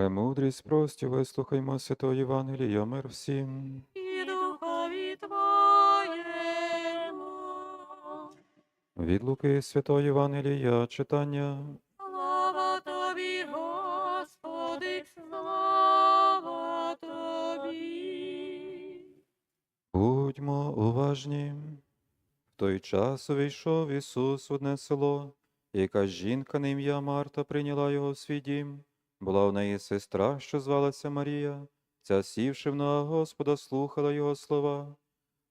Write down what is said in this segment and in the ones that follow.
Премудрість прості, вислухаймо святої Євангелія, мир всім. і духові Твоєму. Від Луки святої Євангелія читання. Слава Тобі, Господи, слава Тобі. Будьмо уважні. В той час увійшов Ісус в одне село, яка жінка на ім'я Марта прийняла його в свій дім. Була в неї сестра, що звалася Марія. Ця, сівши нога Господа, слухала його слова.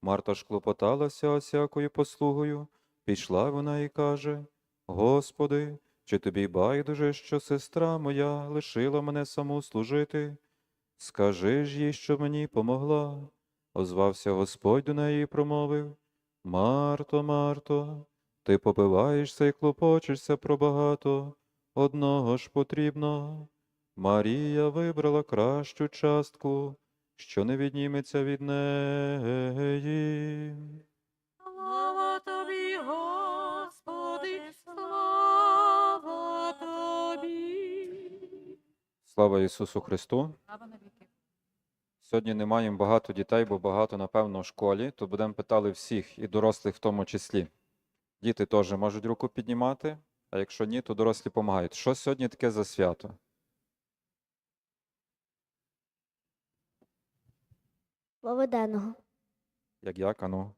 Марта ж клопоталася осякою послугою, пішла вона і каже: Господи, чи тобі байдуже, що сестра моя лишила мене саму служити? Скажи ж їй, що мені помогла. Озвався Господь до неї і промовив Марто, Марто, ти попиваєшся і клопочешся про багато, одного ж потрібно. Марія вибрала кращу частку, що не відніметься від неї. Слава Тобі, Господи, слава Тобі. Слава Ісусу Христу! Сьогодні не маємо багато дітей, бо багато, напевно, в школі, то будемо питали всіх, і дорослих в тому числі. Діти теж можуть руку піднімати, а якщо ні, то дорослі допомагають. Що сьогодні таке за свято? Воведеного. Як як, ану?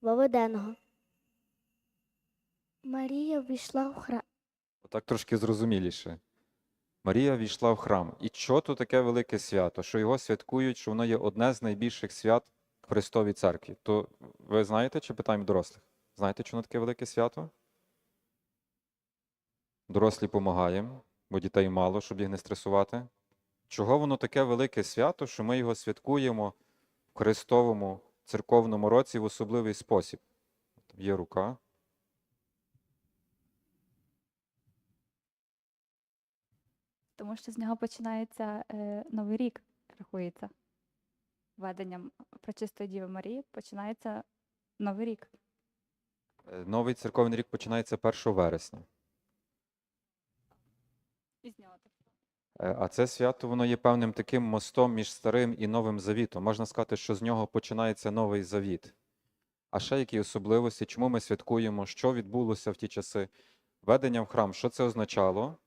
Воведеного. Марія ввійшла в храм. Отак трошки зрозуміліше. Марія війшла в храм. І що то таке велике свято? Що його святкують, що воно є одне з найбільших свят в Христовій церкві. То ви знаєте, чи питаємо дорослих? Знаєте, воно таке велике свято? Дорослі допомагаємо, бо дітей мало, щоб їх не стресувати. Чого воно таке велике свято, що ми його святкуємо Христовому церковному році в особливий спосіб? Там Є рука. Тому що з нього починається е, новий рік, рахується. Введенням Пречистої Діви Марії починається новий рік. Е, Новий церковний рік починається 1 вересня. І з нього А це свято воно є певним таким мостом між старим і новим завітом. Можна сказати, що з нього починається новий завіт. А ще які особливості, чому ми святкуємо, що відбулося в ті часи? Ведення в храм, що це означало?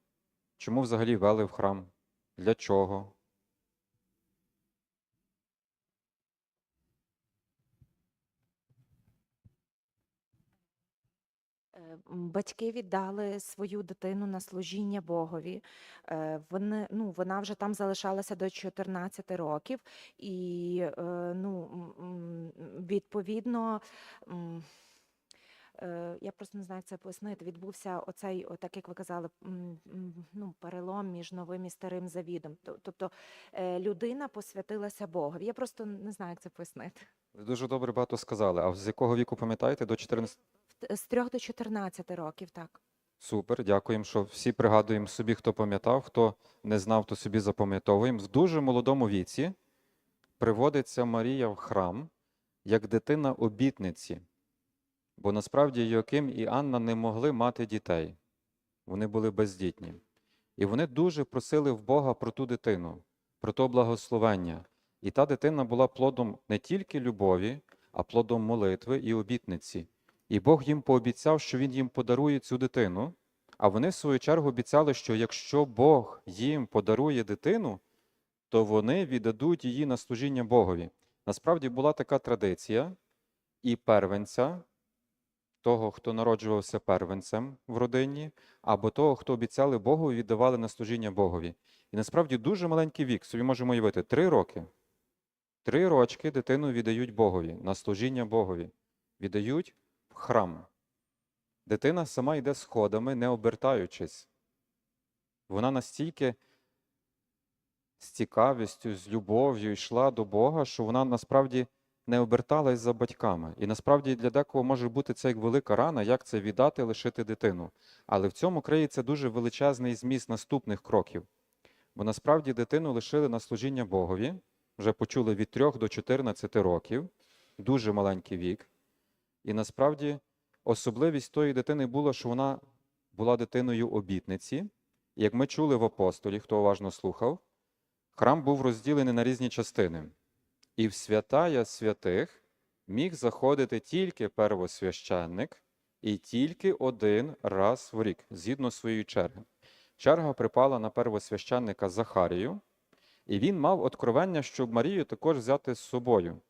Чому взагалі вели в храм? Для чого? Е, м, Батьки віддали свою дитину на служіння Богові. Е, Вони, ну, вона вже там залишалася до 14 років, і е, ну, відповідно. е, Я просто не знаю, як це пояснити. Відбувся оцей, так як ви казали, ну, перелом між новим і старим завідом. Тобто е, людина посвятилася Богові. Я просто не знаю, як це пояснити. Ви дуже добре багато сказали. А з якого віку пам'ятаєте? До 14? З 3 до 14 років, так. Супер, дякуємо, що всі пригадуємо собі, хто пам'ятав, хто не знав, то собі запам'ятовуємо. В дуже молодому віці приводиться Марія в храм як дитина обітниці. Бо насправді Йоаким і Анна не могли мати дітей. Вони були бездітні. І вони дуже просили в Бога про ту дитину, про то благословення. І та дитина була плодом не тільки любові, а плодом молитви і обітниці. І Бог їм пообіцяв, що Він їм подарує цю дитину. А вони, в свою чергу, обіцяли, що якщо Бог їм подарує дитину, то вони віддадуть її на служіння Богові. Насправді була така традиція, і первенця, того, хто народжувався первенцем в родині, або того, хто обіцяли Богу, віддавали на служіння Богові. І насправді дуже маленький вік, собі можемо уявити, три роки. Три рочки дитину віддають Богові на служіння Богові. Віддають храм. Дитина сама йде сходами, не обертаючись. Вона настільки з цікавістю, з любов'ю йшла до Бога, що вона насправді не оберталась за батьками. І насправді для декого може бути це як велика рана, як це віддати, лишити дитину. Але в цьому криється дуже величезний зміст наступних кроків. Бо насправді дитину лишили на служіння Богові, вже почули від 3 до 14 років, дуже маленький вік. І насправді особливість тої дитини була, що вона була дитиною обітниці. Як ми чули в апостолі, хто уважно слухав, храм був розділений на різні частини. І в святая святих міг заходити тільки первосвященник і тільки один раз в рік, згідно своєї черги. Черга припала на первосвященника Захарію, і він мав откровення, щоб Марію також взяти з собою.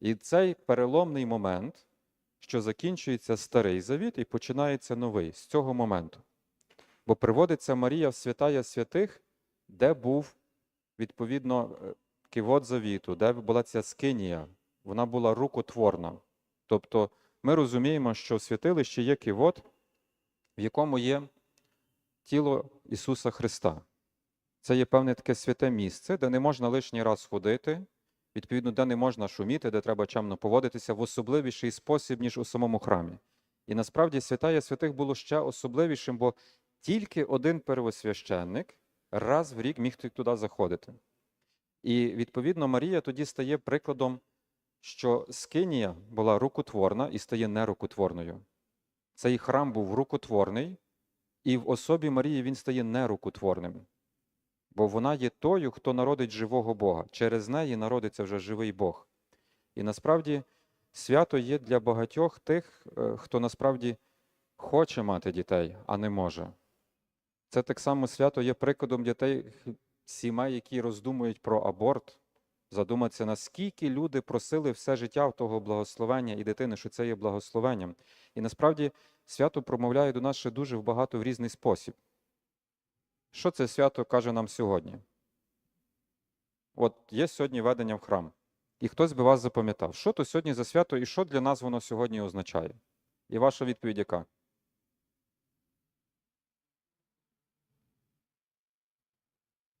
І цей переломний момент, що закінчується старий завіт і починається новий з цього моменту. Бо приводиться Марія в святая святих, де був відповідно е, кивот завіту, де була ця скинія, вона була рукотворна. Тобто ми розуміємо, що в святилищі є кивот, в якому є тіло Ісуса Христа. Це є певне таке святе місце, де не можна лишній раз ходити, відповідно, де не можна шуміти, де треба чемно поводитися в особливіший спосіб, ніж у самому храмі. І насправді святая святих було ще особливішим, бо тільки один первосвященник раз в рік міг туди заходити. І відповідно Марія тоді стає прикладом, що Скинія була рукотворна і стає нерукотворною. Цей храм був рукотворний, і в особі Марії він стає нерукотворним. Бо вона є тою, хто народить живого Бога. Через неї народиться вже живий Бог. І насправді свято є для багатьох тих, е, хто насправді хоче мати дітей, а не може. Це так само свято є прикладом дітей сімей, які роздумують про аборт, задуматися, наскільки люди просили все життя в того благословення і дитини, що це є благословенням. І насправді свято промовляє до нас ще дуже багато в різний спосіб. Що це свято каже нам сьогодні? От є сьогодні ведення в храм, і хтось би вас запам'ятав, що то сьогодні за свято і що для нас воно сьогодні означає? І ваша відповідь яка?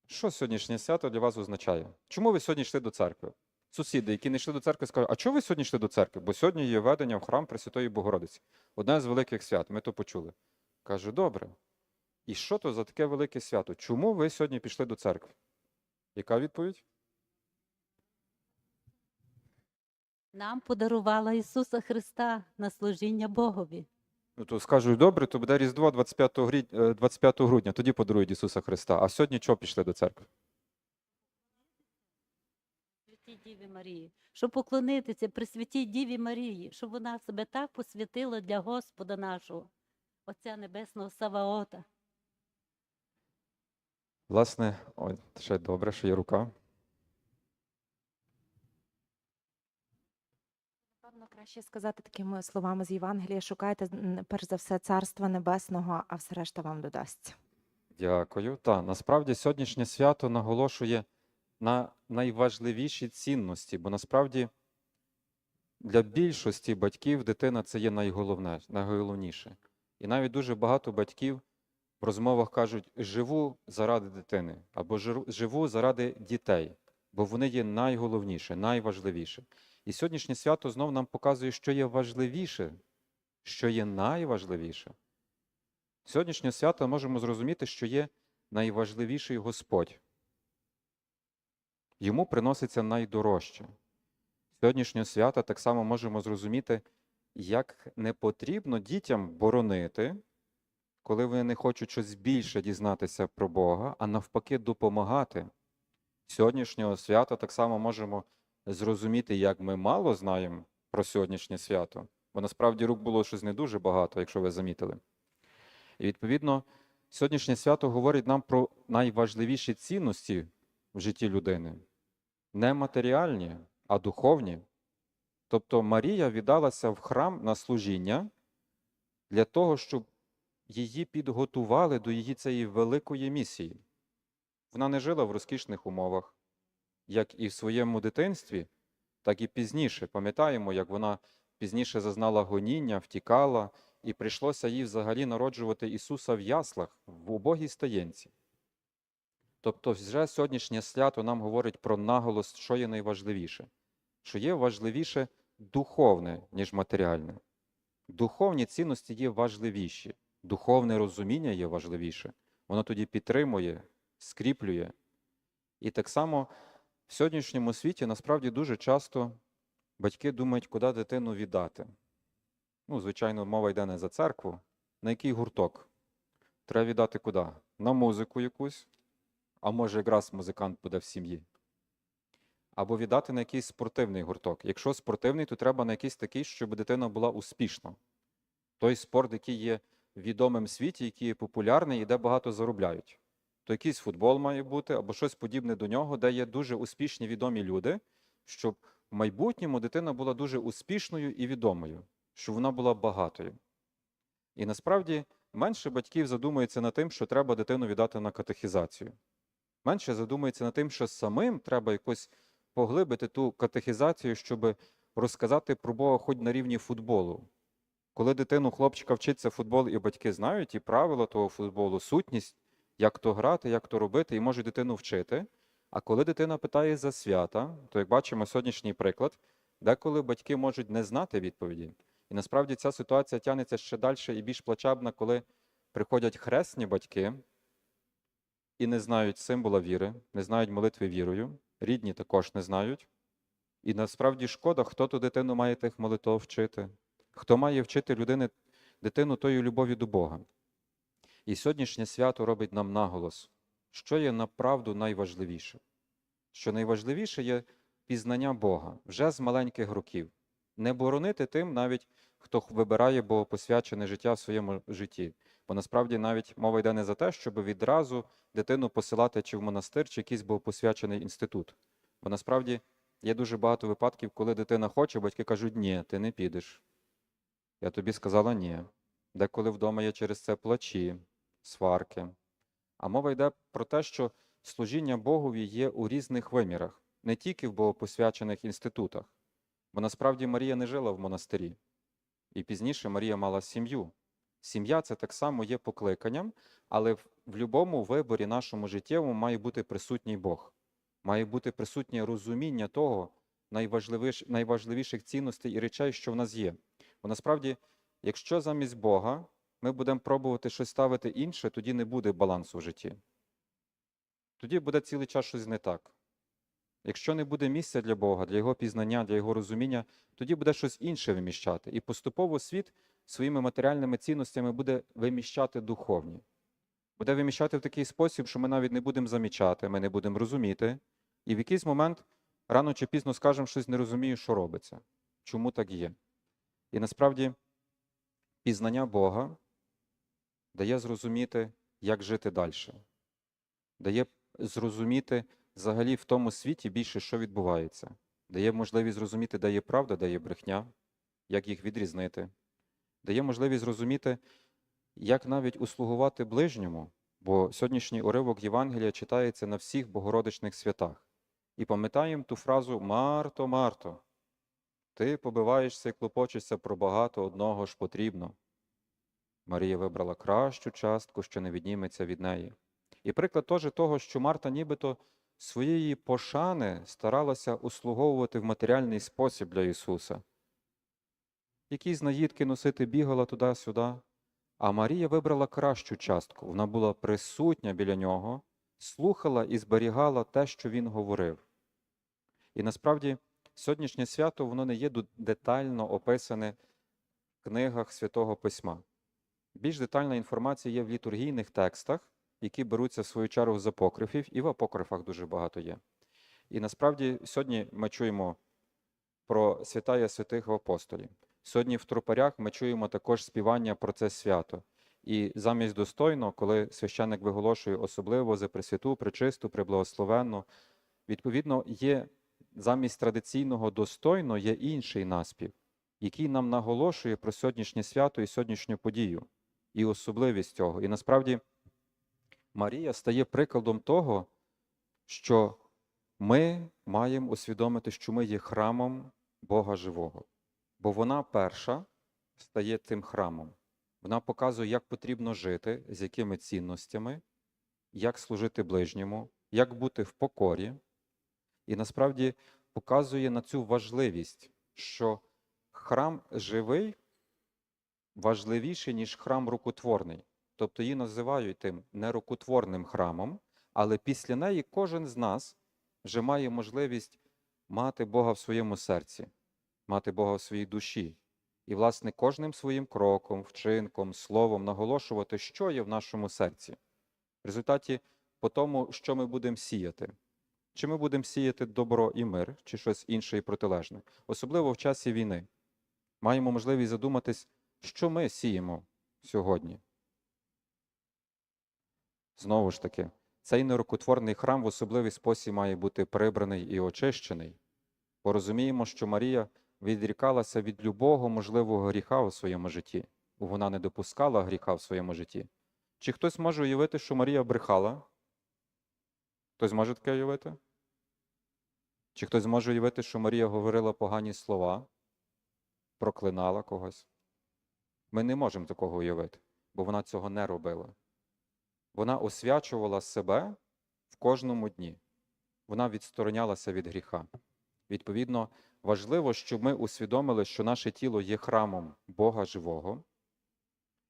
Що сьогоднішнє свято для вас означає? Чому ви сьогодні йшли до церкви? Сусіди, які не йшли до церкви, скажуть, а чого ви сьогодні йшли до церкви? Бо сьогодні є ведення в храм Пресвятої Богородиці. Одне з великих свят, ми то почули. Каже, добре. І що то за таке велике свято? Чому ви сьогодні пішли до церкви? Яка відповідь? Нам подарувала Ісуса Христа на служіння Богові. Ну, то скажуть, добре, то буде Різдво 25, грі- е, 25 грудня, тоді подарують Ісуса Христа. А сьогодні чого пішли до церкви? Святій Діві Марії, щоб поклонитися Пресвятій Діві Марії, щоб вона себе так посвятила для Господа нашого, Отця Небесного Саваота. Власне, ой, ще добре, що є рука. Напевно, краще сказати такими словами з Євангелія: шукайте перш за все царства небесного, а все решта вам додасться. Дякую. Та насправді сьогоднішнє свято наголошує на найважливіші цінності, бо насправді для більшості батьків дитина це є найголовне, найголовніше. І навіть дуже багато батьків в розмовах кажуть: живу заради дитини або живу заради дітей, бо вони є найголовніше, найважливіше. І сьогоднішнє свято знов нам показує, що є важливіше, що є найважливіше. Сьогоднішнє свято можемо зрозуміти, що є найважливіший Господь. Йому приноситься найдорожче. Сьогоднішнє свято так само можемо зрозуміти, як не потрібно дітям боронити, коли вони не хочуть щось більше дізнатися про Бога, а навпаки допомагати. Сьогоднішнього свята так само можемо зрозуміти, як ми мало знаємо про сьогоднішнє свято, бо насправді рук було щось не дуже багато, якщо ви замітили. І відповідно, сьогоднішнє свято говорить нам про найважливіші цінності в житті людини. Не матеріальні, а духовні. Тобто Марія віддалася в храм на служіння для того, щоб її підготували до її цієї великої місії. Вона не жила в розкішних умовах, як і в своєму дитинстві, так і пізніше. Пам'ятаємо, як вона пізніше зазнала гоніння, втікала, і прийшлося їй взагалі народжувати Ісуса в яслах, в убогій стаєнці. Тобто, вже сьогоднішнє свято нам говорить про наголос, що є найважливіше, що є важливіше духовне, ніж матеріальне. Духовні цінності є важливіші, духовне розуміння є важливіше. Воно тоді підтримує, скріплює. І так само в сьогоднішньому світі насправді дуже часто батьки думають, куди дитину віддати. Ну, звичайно, мова йде не за церкву, на який гурток. Треба віддати куди? На музику якусь, а може якраз музикант буде в сім'ї. Або віддати на якийсь спортивний гурток. Якщо спортивний, то треба на якийсь такий, щоб дитина була успішна. Той спорт, який є відомим світі, який є популярний і де багато заробляють. То якийсь футбол має бути, або щось подібне до нього, де є дуже успішні відомі люди, щоб в майбутньому дитина була дуже успішною і відомою, щоб вона була багатою. І насправді менше батьків задумуються над тим, що треба дитину віддати на катехізацію. Менше задумуються над тим, що самим треба якось поглибити ту катехізацію, щоб розказати про Бога хоч на рівні футболу. Коли дитину хлопчика вчиться футбол, і батьки знають і правила того футболу, сутність, як то грати, як то робити, і можуть дитину вчити. А коли дитина питає за свята, то як бачимо сьогоднішній приклад, деколи батьки можуть не знати відповіді. І насправді ця ситуація тягнеться ще далі і більш плачебна, коли приходять хресні батьки і не знають символа віри, не знають молитви вірою, рідні також не знають. І насправді шкода, хто ту дитину має тих молитов вчити, хто має вчити людини, дитину тої любові до Бога. І сьогоднішнє свято робить нам наголос, що є направду найважливіше. Що найважливіше є пізнання Бога вже з маленьких років. Не боронити тим, навіть хто вибирає богопосвячене життя в своєму житті. Бо насправді навіть мова йде не за те, щоб відразу дитину посилати чи в монастир, чи якийсь богопосвячений інститут. Бо насправді є дуже багато випадків, коли дитина хоче, батьки кажуть, ні, ти не підеш. Я тобі сказала ні. Деколи вдома є через це плачі, сварки. А мова йде про те, що служіння Богові є у різних вимірах, не тільки в богопосвячених інститутах. Бо насправді Марія не жила в монастирі. І пізніше Марія мала сім'ю. Сім'я це так само є покликанням, але в, в будь-якому виборі нашому життєвому має бути присутній Бог. Має бути присутнє розуміння того найважливіш, найважливіших цінностей і речей, що в нас є. Бо насправді, якщо замість Бога ми будемо пробувати щось ставити інше, тоді не буде балансу в житті. Тоді буде цілий час щось не так. Якщо не буде місця для Бога, для Його пізнання, для Його розуміння, тоді буде щось інше виміщати. І поступово світ своїми матеріальними цінностями буде виміщати духовні. Буде виміщати в такий спосіб, що ми навіть не будемо замічати, ми не будемо розуміти. І в якийсь момент рано чи пізно скажемо щось не розумію, що робиться. Чому так є? І насправді пізнання Бога дає зрозуміти, як жити далі. Дає зрозуміти взагалі в тому світі більше, що відбувається. Дає можливість зрозуміти, де є правда, де є брехня, як їх відрізнити. Дає можливість зрозуміти, як навіть услугувати ближньому, бо сьогоднішній уривок Євангелія читається на всіх богородичних святах. І пам'ятаємо ту фразу Марто, Марто, ти побиваєшся і клопочешся про багато одного ж потрібно. Марія вибрала кращу частку, що не відніметься від неї. І приклад теж того, що Марта нібито своєї пошани старалася услуговувати в матеріальний спосіб для Ісуса. Якісь наїдки носити бігала туди-сюди. А Марія вибрала кращу частку. Вона була присутня біля нього, слухала і зберігала те, що він говорив. І насправді сьогоднішнє свято воно не є детально описане в книгах Святого Письма. Більш детальна інформація є в літургійних текстах, які беруться в свою чергу з апокрифів, і в апокрифах дуже багато є. І насправді сьогодні ми чуємо про святая святих апостолів. Сьогодні в тропарях ми чуємо також співання про це свято. І замість достойно, коли священник виголошує особливо за Пресвяту, Пречисту, Преблагословенну, відповідно, є замість традиційного достойно є інший наспів, який нам наголошує про сьогоднішнє свято і сьогоднішню подію, і особливість цього. І насправді Марія стає прикладом того, що ми маємо усвідомити, що ми є храмом Бога Живого. Бо вона перша стає тим храмом. Вона показує, як потрібно жити, з якими цінностями, як служити ближньому, як бути в покорі. І насправді показує на цю важливість, що храм живий важливіший, ніж храм рукотворний. Тобто її називають тим нерукотворним храмом, але після неї кожен з нас вже має можливість мати Бога в своєму серці, мати Бога в своїй душі. І, власне, кожним своїм кроком, вчинком, словом наголошувати, що є в нашому серці. В результаті по тому, що ми будемо сіяти. Чи ми будемо сіяти добро і мир, чи щось інше і протилежне, особливо в часі війни. Маємо можливість задуматись, що ми сіємо сьогодні. Знову ж таки, цей нерукотворний храм в особливий спосіб має бути прибраний і очищений. Порозуміємо, що Марія відрікалася від любого можливого гріха у своєму житті. Вона не допускала гріха в своєму житті. Чи хтось може уявити, що Марія брехала? Хтось може таке уявити? Чи хтось може уявити, що Марія говорила погані слова, проклинала когось? Ми не можемо такого уявити, бо вона цього не робила. Вона освячувала себе в кожному дні. Вона відсторонялася від гріха. Відповідно, важливо, щоб ми усвідомили, що наше тіло є храмом Бога живого.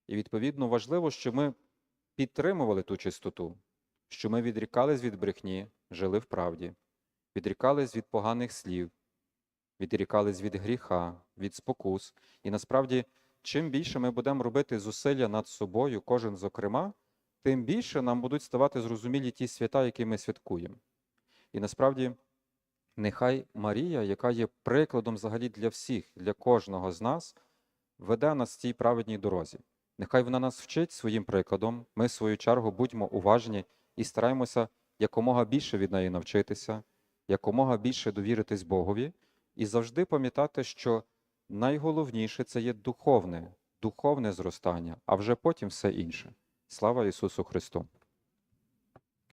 І, відповідно, важливо, щоб ми підтримували ту чистоту, що ми відрікались від брехні, жили в правді, відрікались від поганих слів, відрікались від гріха, від спокус. І насправді, чим більше ми будемо робити зусилля над собою, кожен зокрема, тим більше нам будуть ставати зрозумілі ті свята, які ми святкуємо. І насправді, нехай Марія, яка є прикладом взагалі для всіх, для кожного з нас, веде нас в цій праведній дорозі. Нехай вона нас вчить своїм прикладом. Ми, в свою чергу, будьмо уважні і стараємося якомога більше від неї навчитися, якомога більше довіритись Богові, і завжди пам'ятати, що найголовніше це є духовне, духовне зростання, а вже потім все інше. Слава Ісусу Христу!